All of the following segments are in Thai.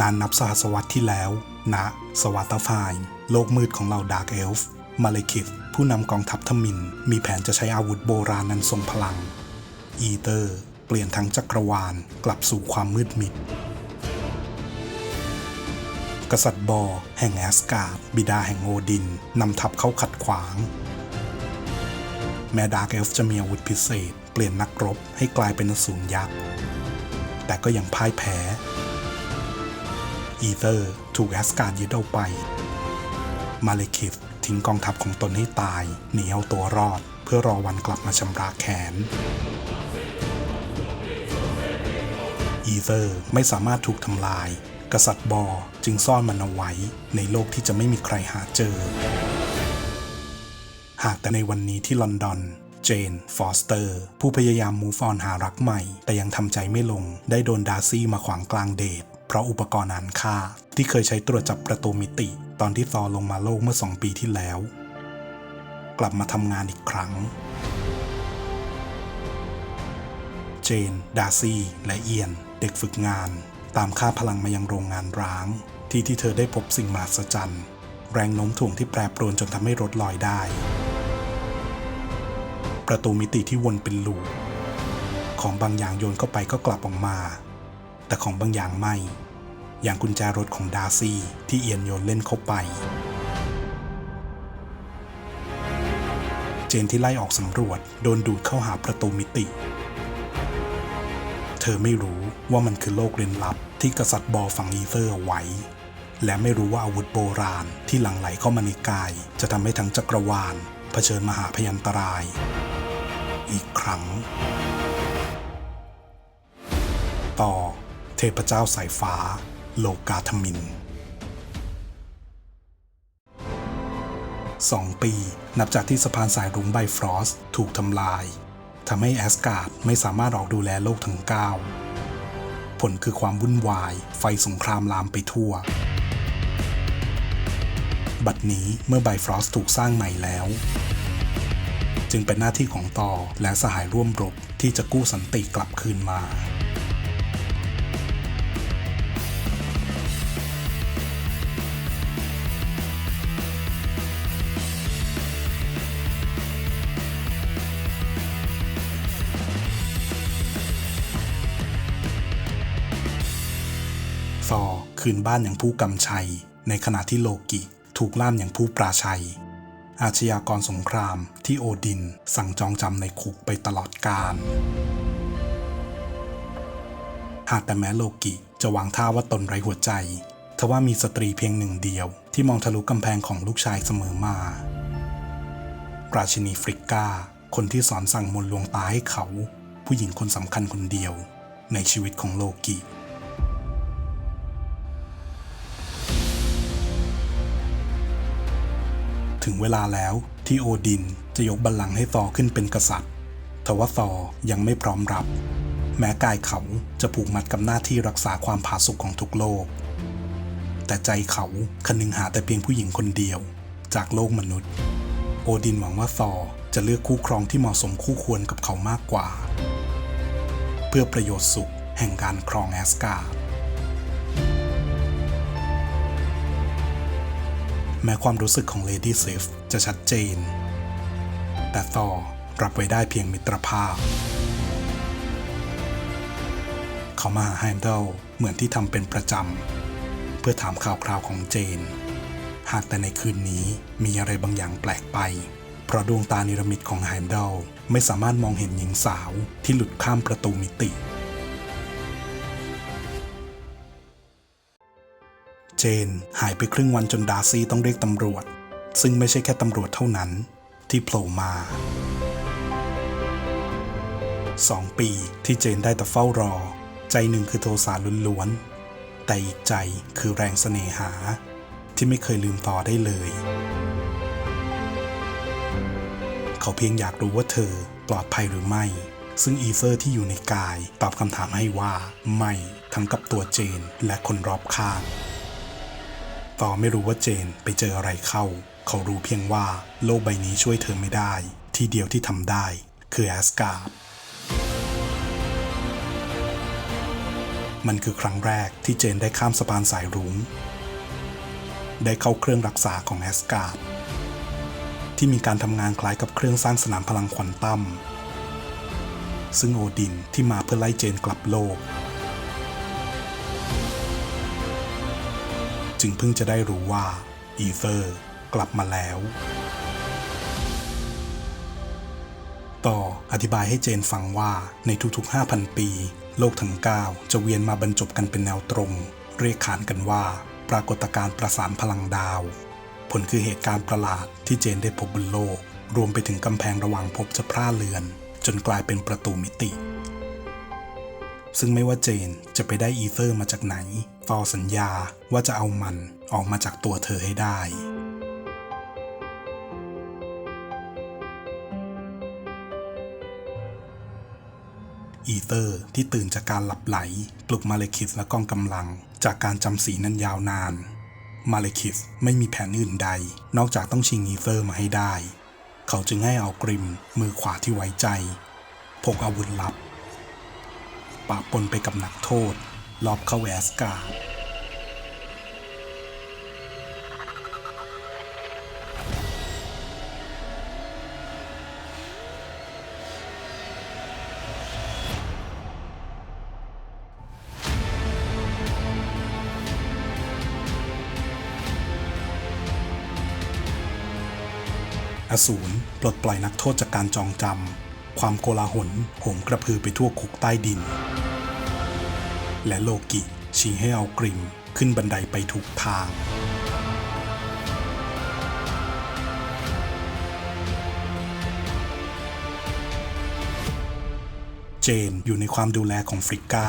นานนับสหัสวรรษที่แล้วณสวาตาไฟน์โลกมืดของเหล่าดาร์กเอลฟ์มาเลคิธผู้นำกองทัพทมิน มีแผนจะใช้อาวุธโบราณนั้นทรงพลัง อีเตอร์ เปลี่ยนทั้งจักรวาลกลับสู่ความมืดมิด กษัตริย์บอร์แห่งแอสการ์ดบิดาแห่งโอดิน นำทัพเข้าขัดขวาง แม้ดาร์กเอลฟ์จะมีอาวุธพิเศษ เปลี่ยนนักรบให้กลายเป็นอสูรยักษ์ แต่ก็ยังพ่ายแพ้ อีเตอร์ถูกแอสการ์ดยึดเอาไป มาเลคิธทิ้งกองทัพของตนให้ตาย หนีเอาตัวรอด เพื่อรอวันกลับมาชำระแค้นอีเตอร์ไม่สามารถถูกทำลาย กษัตริย์บอร์จึงซ่อนมันเอาไว้ ในโลกที่จะไม่มีใครหาเจอ หากแต่ในวันนี้ที่ลอนดอนเจน ฟอสเตอร์ ผู้พยายามมูฟออนหารักใหม่ แต่ยังทำใจไม่ลง ได้โดนดาร์ซี่มาขวางกลางเดท เพราะอุปกรณ์อ่านค่า ที่เคยใช้ตรวจจับประตูมิติ ตอนที่ซอลงมาโลกเมื่อสองปีที่แล้ว กลับมาทำงานอีกครั้ง เจน ดาซี่ และเอียน เด็กฝึกงาน ตามค่าพลังมายังโรงงานร้าง ที่ที่เธอได้พบสิ่งมหัศจรรย์แรงโน้มถ่วงที่แปรปรวนจนทำให้รถลอยได้ ประตูมิติที่วนเป็นลูปของบางอย่างโยนเข้าไปก็กลับออกมา แต่ของบางอย่างไม่ อย่างกุญแจรถของดาร์ซี่ที่เอียนโยนเล่นเข้าไป เจนที่ไล่ออกสำรวจโดนดูดเข้าหาประตูมิติ เธอไม่รู้ว่ามันคือโลกเร้นลับที่กษัตริย์บอฝังอีเซอร์เอาไว้ และไม่รู้ว่าอาวุธโบราณที่หลั่งไหลเข้ามาในกาย จะทำให้ทั้งจักรวาลเผชิญมหาพยันตราย อีกครั้งต่อ พเจ้าสายฟ้า โลกาธมินสองปี นับจากที่สะพานสายรุ้งไบฟรอสถูกทำลายทำให้แอสการ์ดไม่สามารถออกดูแลโลกทั้งเก้าผลคือความวุ่นวาย ไฟสงครามลามไปทั่ว บัดนี้เมื่อไบฟรอสถูกสร้างใหม่แล้ว จึงเป็นหน้าที่ของตอและสหายร่วมรบที่จะกู้สันติกลับคืนมา คืนบ้านอย่างผู้กำชัย ในขณะที่โลกิถูกล่ามอย่างผู้ปราชัย อาชญากรสงครามที่โอดินสั่งจองจำในคุกไปตลอดกาลหากแต่แม้โลกิจะวางท่าว่าตนไร้หัวใจ ทว่ามีสตรีเพียงหนึ่งเดียว ที่มองทะลุกำแพงของลูกชายเสมอมา ราชินีฟริกกาคนที่สอนสั่งมนลวงตาให้เขา ผู้หญิงคนสำคัญคนเดียว ในชีวิตของโลกิ ถึงเวลาแล้วที่โอดินจะยกบัลลังก์ให้ซอขึ้นเป็นกษัตริย์ ทว่าซอยังไม่พร้อมรับ แม้กายเขาจะผูกมัดกับหน้าที่รักษาความผาสุกของทุกโลก แต่ใจเขาคนึงหาแต่เพียงผู้หญิงคนเดียว จากโลกมนุษย์ โอดินหวังว่าซอจะเลือกคู่ครองที่เหมาะสมคู่ควรกับเขามากกว่า เพื่อประโยชน์สุขแห่งการครองแอสการ์ แม้ความรู้สึกของเลดี้ซิฟจะชัดเจน แต่ซอรับไว้ได้เพียงมิตรภาพ เขามาหาไฮมเดลเหมือนที่ทำเป็นประจำ เพื่อถามข่าวคราวของเจน หากแต่ในคืนนี้มีอะไรบางอย่างแปลกไป เพราะดวงตานิรมิตของไฮมเดลไม่สามารถมองเห็นหญิงสาวที่หลุดข้ามประตูมิติ เจน หายไปครึ่งวันจนดาร์ซี่ต้องเรียกตำรวจ ซึ่งไม่ใช่แค่ตำรวจเท่านั้น ที่โผล่มาสองปีที่เจนได้แต่เฝ้ารอ ใจหนึ่งคือโทสาล้วนๆ แต่อีกใจคือแรงเสน่หา ที่ไม่เคยลืมต่อได้เลย เขาเพียงอยากรู้ว่าเธอปลอดภัยหรือไม่ ซึ่งอีเซอร์ที่อยู่ในกายตอบคำถามให้ว่า ไม่ทั้งกับตัวเจนและคนรอบข้าง ต่อไม่รู้ว่าเจนไปเจออะไรเข้า เขารู้เพียงว่าโลกใบนี้ช่วยเธอไม่ได้ ที่เดียวที่ทำได้ คือแอสการ์ดมันคือครั้งแรกที่เจนได้ข้ามสะพานสายรุง้ง ได้เข้าเครื่องรักษาของแอสการ์ดที่มีการทำงานคล้ายกับเครื่องสร้างสนามพลังควอนตัมซึ่งโอดินที่มาเพื่อไล่เจนกลับโลก จึงเพิ่งจะได้รู้ว่าอีเธอร์กลับมาแล้ว ต่ออธิบายให้เจนฟังว่าในทุกๆ 5,000 ปี โลกทั้ง 9 จะเวียนมาบรรจบกันเป็นแนวตรง เรียกขานกันว่า ปรากฏการณ์ประสานพลังดาว ผลคือเหตุการณ์ประหลาดที่เจนได้พบบนโลก รวมไปถึงกำแพงระหว่างภพจะพร่าเลือน จนกลายเป็นประตูมิติ ซึ่งไม่ว่าเจนจะไปได้อีเธอร์มาจากไหนตอสัญญาว่าจะเอามันออกมาจากตัวเธอให้ได้ อีเตอร์ที่ตื่นจากการหลับไหล ปลุกมาเลคิสและกองกำลัง จากการจำสีนั้นยาวนาน มาเลคิสไม่มีแผนอื่นใด นอกจากต้องชิงอีเตอร์มาให้ได้ เขาจึงให้เอากริมมือขวาที่ไว้ใจพกอาวุธลับ ปะปนไปกับนักโทษ ลอบเข้าแอสกา อสูรปลดปล่อยนักโทษจากการจองจำ ความโกลาหลโหมกระพือไปทั่วคุกใต้ดิน และโลกิชี้ให้เอากริมขึ้นบันไดไปถูกทาง เจนอยู่ในความดูแลของฟริก้า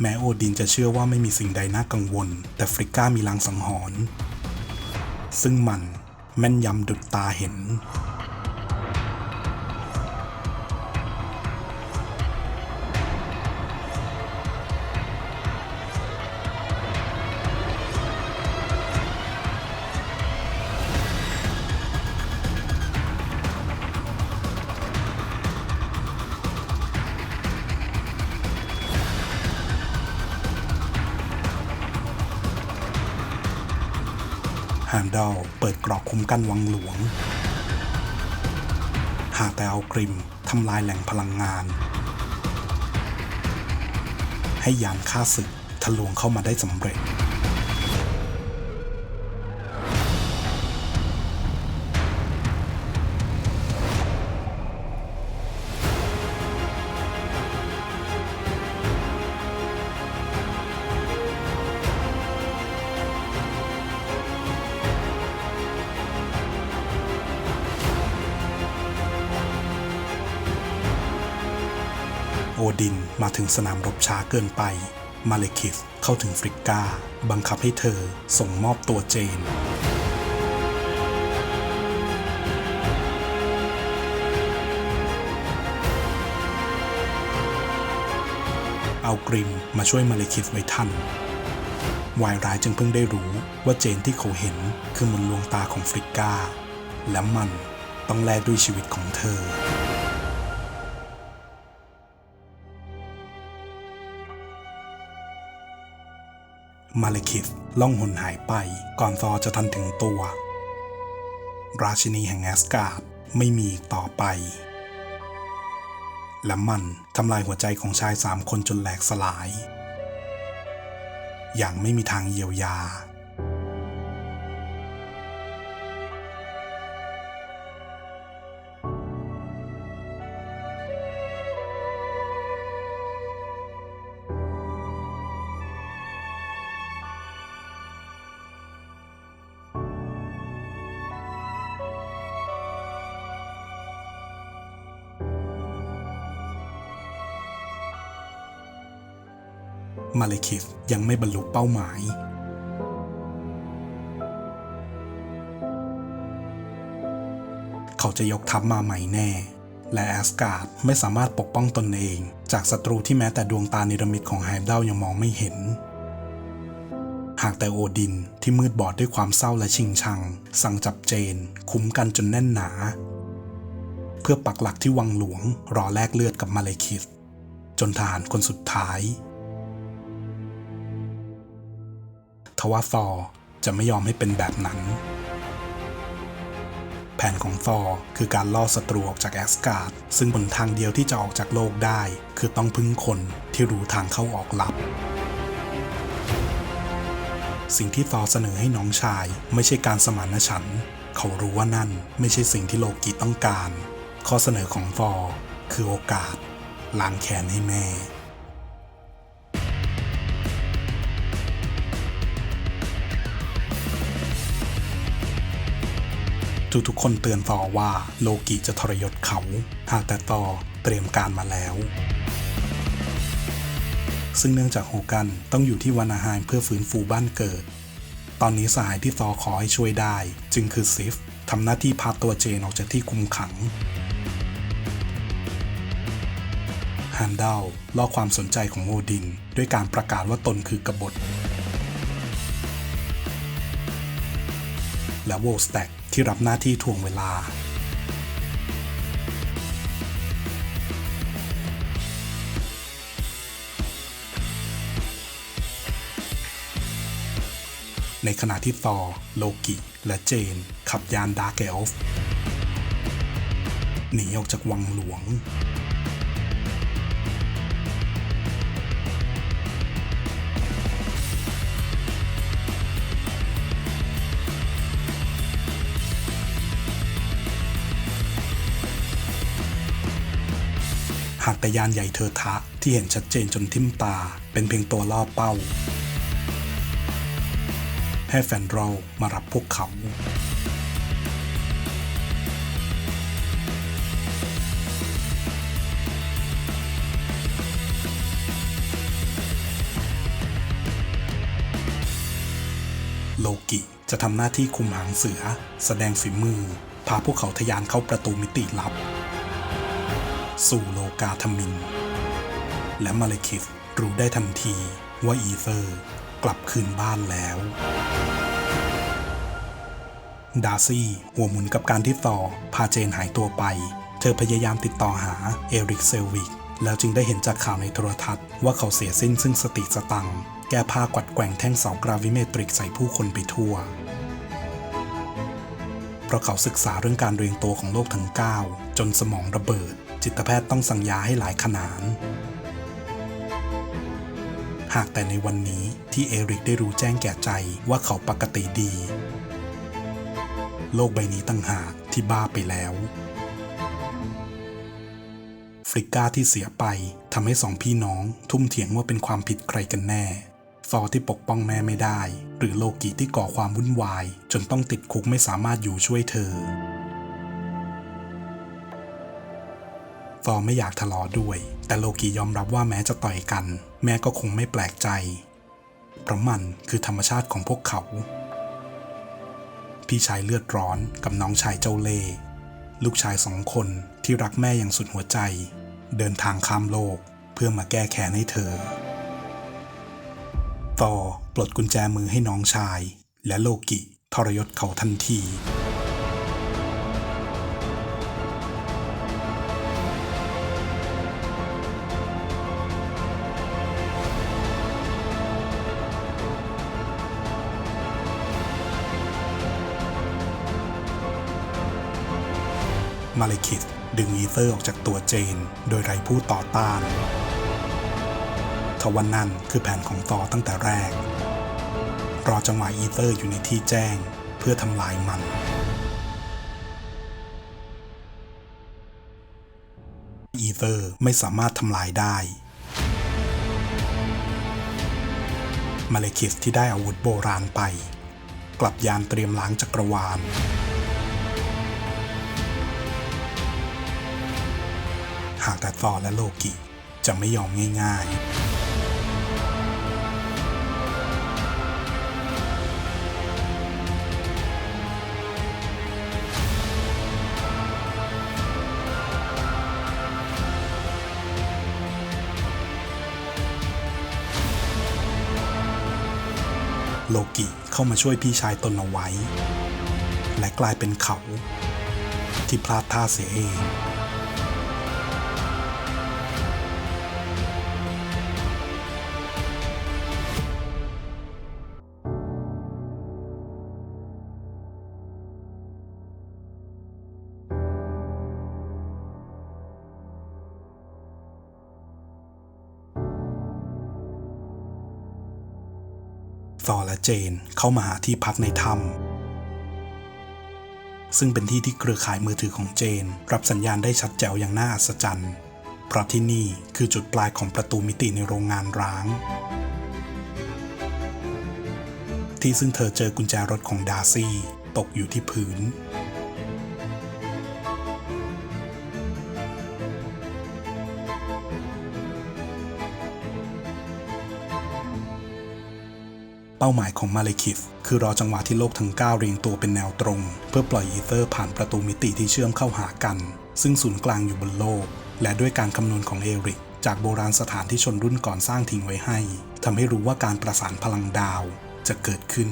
แม้โอดินจะเชื่อว่าไม่มีสิ่งใดน่ากังวล แต่ฟริกก้ามีลางสังหรณ์ซึ่งมันแม่นยำดุดตาเห็น ฮมดอลเปิดกรอกคุ้มกันวังหลวง หากแต่เอากริมทำลายแหล่งพลังงาน ให้ยานฆ่าศึกทะลวงเข้ามาได้สำเร็จ โอดินมาถึงสนามรบช้าเกินไป มาเลคิสเข้าถึงฟริกกาบังคับให้เธอส่งมอบตัวเจนเอากริมมาช่วยมาเลคิสไว้ทัน วายร้ายจึงเพิ่งได้รู้ว่าเจนที่เขาเห็นคือมนลวงตาของฟริกกาและมันต้องแลกด้วยชีวิตของเธอ มาเลคิสล่องหนหายไป ก่อนซอจะทันถึงตัว ราชินีแห่งแอสการ์ดไม่มีต่อไป และมันทำลายหัวใจของชายสามคนจนแหลกสลาย อย่างไม่มีทางเยียวยา มาเลคิสยังไม่บรรลุเป้าหมาย เขาจะยกทัพมาใหม่แน่ และแอสการ์ดไม่สามารถปกป้องตนเอง จากศัตรูที่แม้แต่ดวงตานิรมิตของไฮเดลยังมองไม่เห็น หากแต่โอดินที่มืดบอดด้วยความเศร้าและชิงชัง สั่งจับเจน คุ้มกันจนแน่นหนา เพื่อปักหลักที่วังหลวงรอแลกเลือดกับมาเลคิสจนทหารคนสุดท้าย ว่าซอจะไม่ยอมให้เป็นแบบนั้น แผนของซอคือการล่อศัตรูออกจากแอสการ์ดซึ่งบนทางเดียวที่จะออกจากโลกได้ คือต้องพึ่งคนที่รู้ทางเข้าออกลับ สิ่งที่ซอเสนอให้น้องชาย ไม่ใช่การสมานฉันท์เขารู้ว่านั่นไม่ใช่สิ่งที่โลกิต้องการ ข้อเสนอของฟอคือโอกาสล้างแค้นให้แม่ ทุกๆคนเตือนฟอว่าโลกิจะทรยศเขา หากแต่ต่อเตรียมการมาแล้ว ซึ่งเนื่องจากโฮกันต้องอยู่ที่วานาไฮเพื่อฟื้นฟูบ้านเกิด ตอนนี้สหายที่ซอขอให้ช่วยได้ จึงคือซิฟทำหน้าที่พาตัวเจนออกจากที่คุมขังฮันเดลล่อความสนใจของโอดิน ด้วยการประกาศว่าตนคือกบฏและโวลสแต็ก ที่รับหน้าที่ทวงเวลา ในขณะที่ตอโลกิ และเจน ขับยานดาร์กเอลฟ์หนีออกจากวังหลวงากแต่ยานใหญ่เทอทะ ที่เห็นชัดเจนจนทิ่มตา เป็นเพียงตัวล่อเป้า ให้แฟนเรามารับพวกเขาโลกิจะทำหน้าที่คุมหางเสือ แสดงฝีมือ พาพวกเขาทะยานเข้าประตูมิติลับ สู่โลกาธมิน และมาเลคิสรู้ได้ทันทีว่าอีเซอร์กลับคืนบ้านแล้ว ดาร์ซี่หัวหมุนกับการที่ต่อพาเจนหายตัวไป เธอพยายามติดต่อหาเอริกเซลวิก แล้วจึงได้เห็นจากข่าวในโทรทัศน์ว่าเขาเสียสิ้นซึ่งสติสตังแก้ผ้ากวัดแกว่งแท่งเสากราวิเมตริกใส่ผู้คนไปทั่ว เพราะเขาศึกษาเรื่องการเรียงตัวของโลกทั้ง 9 จนสมองระเบิด จิตแพทย์ต้องสั่งยาให้หลายขนาน หากแต่ในวันนี้ที่เอริกได้รู้แจ้งแก่ใจว่าเขาปกติดี โลกใบนี้ตั้งหากที่บ้าไปแล้ว ฟริก้าที่เสียไปทำให้สองพี่น้องทุ่มเถียงว่าเป็นความผิดใครกันแน่ฟอที่ปกป้องแม่ไม่ได้ หรือโลกิที่ก่อความวุ่นวาย จนต้องติดคุกไม่สามารถอยู่ช่วยเธอ ฟอไม่อยากทะเลาะด้วย แต่โลกิยอมรับว่าแม้จะต่อยกัน แม่ก็คงไม่แปลกใจ เพราะมันคือธรรมชาติของพวกเขา พี่ชายเลือดร้อนกับน้องชายเจ้าเล่ห์ลูกชายสองคนที่รักแม่อย่างสุดหัวใจ เดินทางข้ามโลกเพื่อมาแก้แค้นให้เธอต่อปลดกุญแจมือให้น้องชาย และโลกิทรยศเขาทันที มาเลคิสดึงอีเตอร์ออกจากตัวเจน โดยไร้ผู้ต่อต้านทวันนั่นคือแผนของตอตั้งแต่แรก รอจังหวะอีเตอร์อยู่ในที่แจ้ง เพื่อทำลายมัน อีเตอร์ไม่สามารถทำลายได้ มาเลคิสที่ได้อาวุธโบราณไป กลับยานเตรียมล้างจักรวาล หากแต่ซอและโลกิจะไม่ยอมง่าย ๆโลกิเข้ามาช่วยพี่ชายตนเอาไว้ และกลายเป็นเขา ที่พลาดท่าเสียเอง ซอและเจนเข้ามาหาที่พักในถ้ำซึ่งเป็นที่ที่เครือข่ายมือถือของเจน รับสัญญาณได้ชัดแจ๋วอย่างน่าอัศจรรย์เพราะที่นี่คือจุดปลายของประตูมิติในโรงงานร้าง ที่ซึ่งเธอเจอกุญแจรถของดาร์ซี่ตกอยู่ที่พื้น เป้าหมายของมาเลคิฟคือรอจังหวะที่โลกทั้ง 9 เรียงตัวเป็นแนวตรง เพื่อปล่อยอีเธอร์ผ่านประตูมิติที่เชื่อมเข้าหากัน ซึ่งศูนย์กลางอยู่บนโลก และด้วยการคำนวณของเอริก จากโบราณสถานที่ชนรุ่นก่อนสร้างทิ้งไว้ให้ทำให้รู้ว่าการประสานพลังดาวจะเกิดขึ้น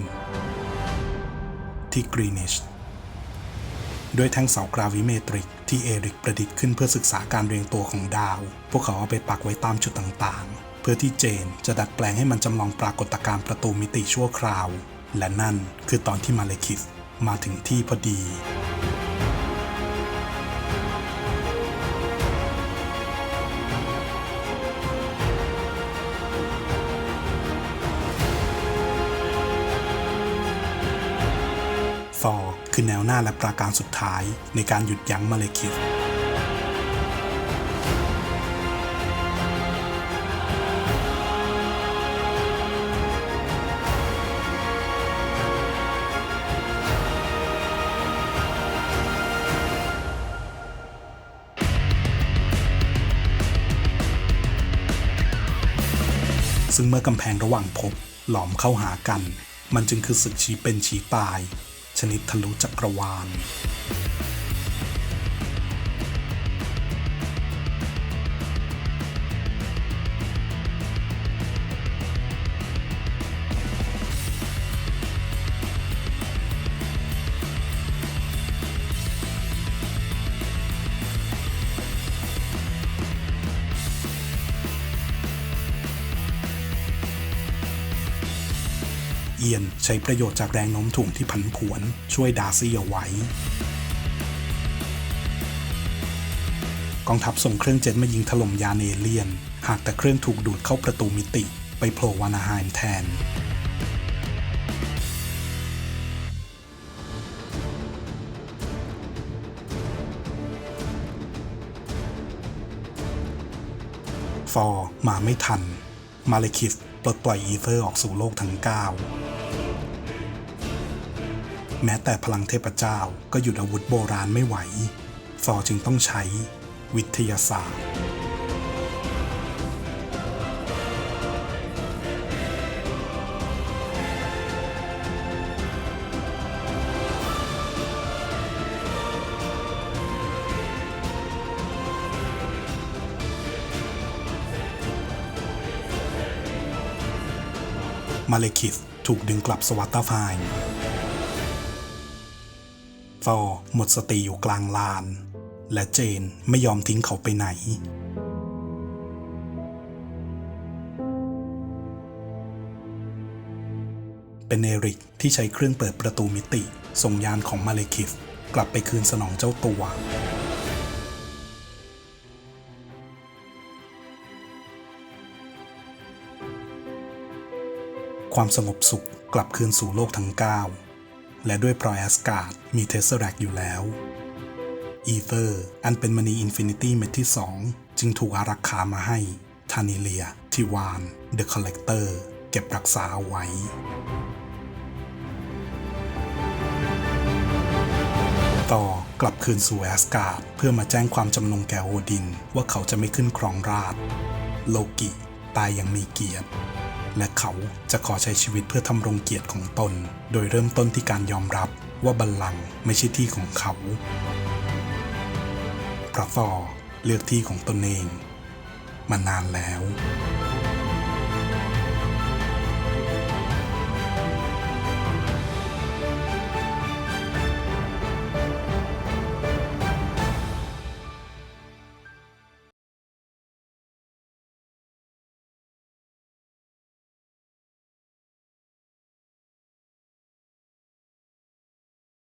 ที่กรีนิชด้วยแท่งเสากราวิเมตริก ที่เอริกประดิษฐ์ขึ้นเพื่อศึกษาการเรียงตัวของดาว พวกเขาเอาไปปักไว้ตามจุดต่างๆ เพื่อที่เจนจะดัดแปลงให้มันจำลองปรากฏการณ์ประตูมิติชั่วคราว และนั่นคือตอนที่มาเลคิสมาถึงที่พอดีซอคือแนวหน้าและปราการสุดท้ายในการหยุดยั้งมาเลคิส ซึ่งเมื่อกำแพงระหว่างภพหลอมเข้าหากัน มันจึงคือศึกชี้เป็นชี้ตาย ชนิดทะลุจักรวาล ยนใช้ประโยชน์จากแรงโน้มถ่วงที่ผันผวน ช่วยดาร์ซี่เอาไว้ กองทัพส่งเครื่องเจ็ตมายิงถล่มยานเอเลียน หากแต่เครื่องถูกดูดเข้าประตูมิติ ไปโผล่วานาไฮม์แทนฟอร์มาไม่ทัน มาเลคิสปลดปล่อยอีเธอร์ออกสู่โลกทั้ง9 แม้แต่พลังเทพเจ้าก็หยุดอาวุธโบราณไม่ไหว ฟอร์จึงต้องใช้วิทยาศาสตร์มาเลคิสถูกดึงกลับสวัตตาไฟน์ ฟอร์หมดสติอยู่กลางลาน และเจนไม่ยอมทิ้งเขาไปไหน เป็นเอริกที่ใช้เครื่องเปิดประตูมิติ ส่งยานของมาเลคิสกลับไปคืนสนองเจ้าตัวความสงบสุขกลับคืนสู่โลกทั้ง9 และด้วยพรอยแอสการ์ดมีเทสเซอแรกอยู่แล้วอีเธอร์อันเป็นมณีอินฟินิตี้เม็ดที่ 2 จึงถูกอารักขามาให้ทานิเลีย ทิวาน เดอะคอลเลกเตอร์ เก็บรักษาเอาไว้ต่อกลับคืนสู่แอสการ์ดเพื่อมาแจ้งความจำนงแก่โอดิน ว่าเขาจะไม่ขึ้นครองราช โลกิ ตายอย่างมีเกียรติ และเขาจะขอใช้ชีวิตเพื่อทำรงเกียรติของตน โดยเริ่มต้นที่การยอมรับว่าบัลลังก์ไม่ใช่ที่ของเขาพระฟอเลือกที่ของตนเอง มานานแล้ว